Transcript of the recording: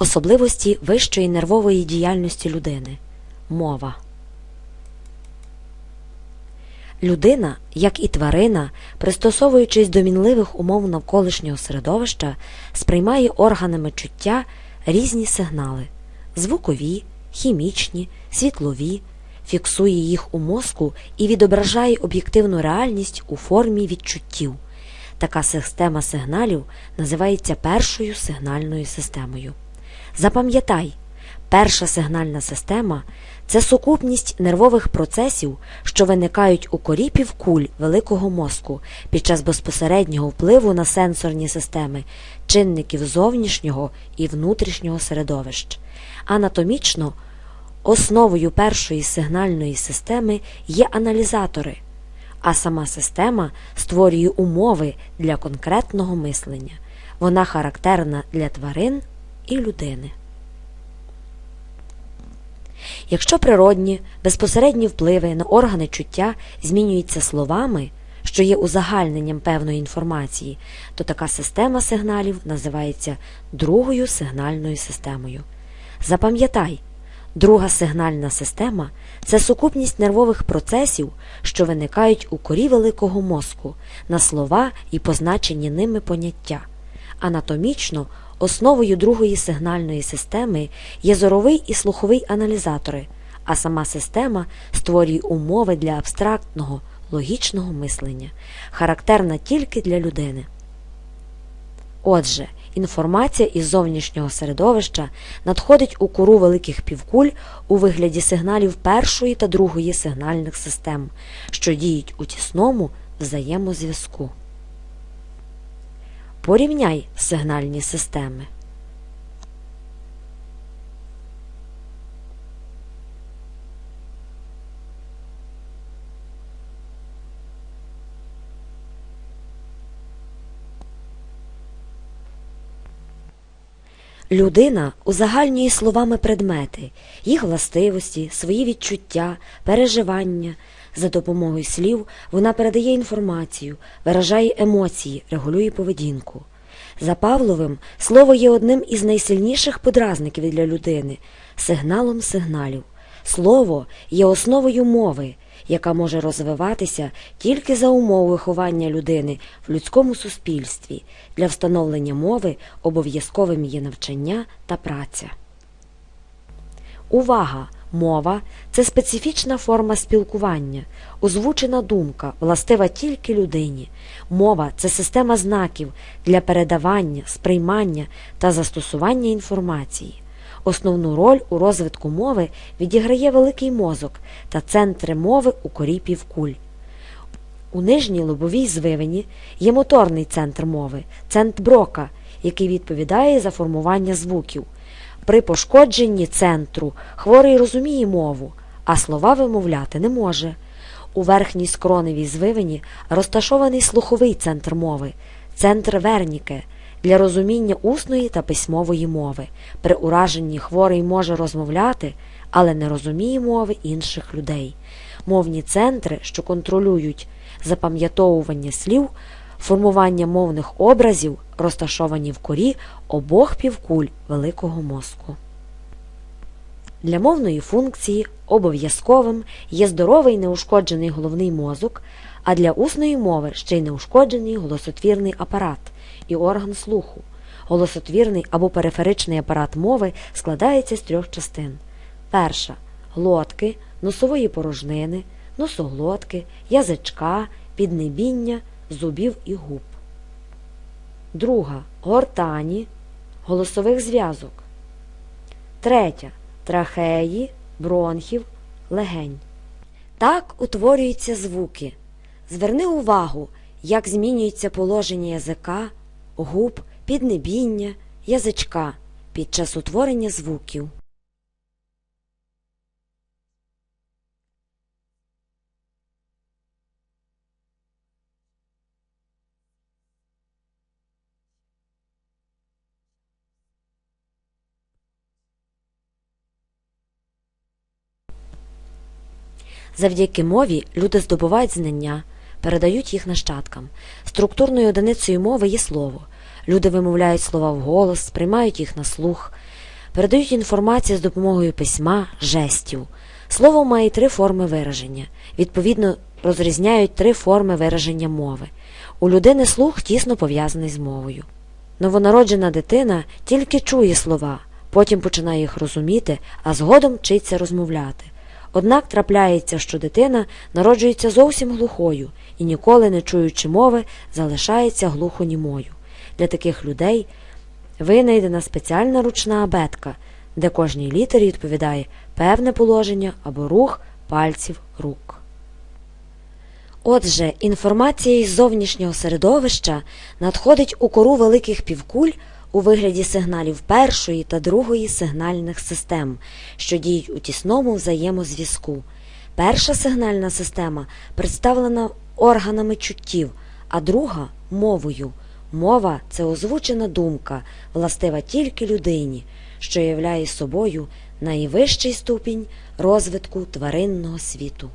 Особливості вищої нервової діяльності людини. Мова. Людина, як і тварина, пристосовуючись до мінливих умов навколишнього середовища, сприймає органами чуття різні сигнали звукові, хімічні, світлові, фіксує їх у мозку і відображає об'єктивну реальність у формі відчуттів. Така система сигналів називається першою сигнальною системою. Запам'ятай, перша сигнальна система це сукупність нервових процесів, що виникають у корі півкуль великого мозку під час безпосереднього впливу на сенсорні системи, чинників зовнішнього і внутрішнього середовищ. Анатомічно основою першої сигнальної системи є аналізатори, а сама система створює умови для конкретного мислення. Вона характерна для тварин і людини. Якщо природні безпосередні впливи на органи чуття змінюються словами, що є узагальненням певної інформації, то така система сигналів називається другою сигнальною системою. Запам'ятай, друга сигнальна система це сукупність нервових процесів, що виникають у корі великого мозку на слова і позначені ними поняття. Анатомічно Основою другої сигнальної системи є зоровий і слуховий аналізатори, а сама система створює умови для абстрактного, логічного мислення, характерна тільки для людини. Отже, інформація із зовнішнього середовища надходить у кору великих півкуль у вигляді сигналів першої та другої сигнальних систем, що діють у тісному взаємозв'язку. Порівняй сигнальні системи. Людина узагальнює словами предмети, їх властивості, свої відчуття, переживання. За допомогою слів вона передає інформацію, виражає емоції, регулює поведінку. За Павловим слово є одним із найсильніших подразників для людини, сигналом сигналів. Слово є основою мови, яка може розвиватися тільки за умов виховання людини в людському суспільстві. Для встановлення мови обов'язковим є навчання та праця. Увага! Мова це специфічна форма спілкування, озвучена думка, властива тільки людині. Мова це система знаків для передавання, сприймання та застосування інформації. Основну роль у розвитку мови відіграє великий мозок та центри мови у корі півкуль. У нижній лобовій звивині є моторний центр мови, центр брока, який відповідає за формування звуків. При пошкодженні центру хворий розуміє мову, а слова вимовляти не може. У верхній скроневій звивині розташований слуховий центр мови, центр верніке для розуміння усної та письмової мови. При ураженні хворий може розмовляти, але не розуміє мови інших людей. Мовні центри, що контролюють запам'ятовування слів, формування мовних образів, розташовані в корі обох півкуль великого мозку. Для мовної функції обов'язковим є здоровий неушкоджений головний мозок, а для усної мови ще й неушкоджений голосотвірний апарат і орган слуху. Голосотвірний або периферичний апарат мови складається з трьох частин. Перша глотки, носової порожнини, носоглотки, язичка, піднебіння, зубів і губ. Друга гортані, голосових зв'язок. Третя трахеї, бронхів, легень. Так утворюються звуки. Зверни увагу, як змінюється положення язика, губ, піднебіння, язичка під час утворення звуків. Завдяки мові люди здобувають знання, передають їх нащадкам. Структурною одиницею мови є слово. Люди вимовляють слова вголос, сприймають їх на слух, передають інформацію з допомогою письма, жестів. Слово має три форми вираження. Відповідно, розрізняють три форми вираження мови. У людини слух тісно пов'язаний з мовою. Новонароджена дитина тільки чує слова, потім починає їх розуміти, а згодом вчиться розмовляти. Однак трапляється, що дитина народжується зовсім глухою і ніколи не чуючи мови, залишається глухонімою. Для таких людей винайдена спеціальна ручна абетка, де кожній літері відповідає певне положення або рух пальців рук. Отже, інформація із зовнішнього середовища надходить у кору великих півкуль у вигляді сигналів першої та другої сигнальних систем, що діють у тісному взаємозв'язку. Перша сигнальна система представлена органами чуттів, а друга мовою. Мова це озвучена думка, властива тільки людині, що являє собою найвищий ступінь розвитку тваринного світу.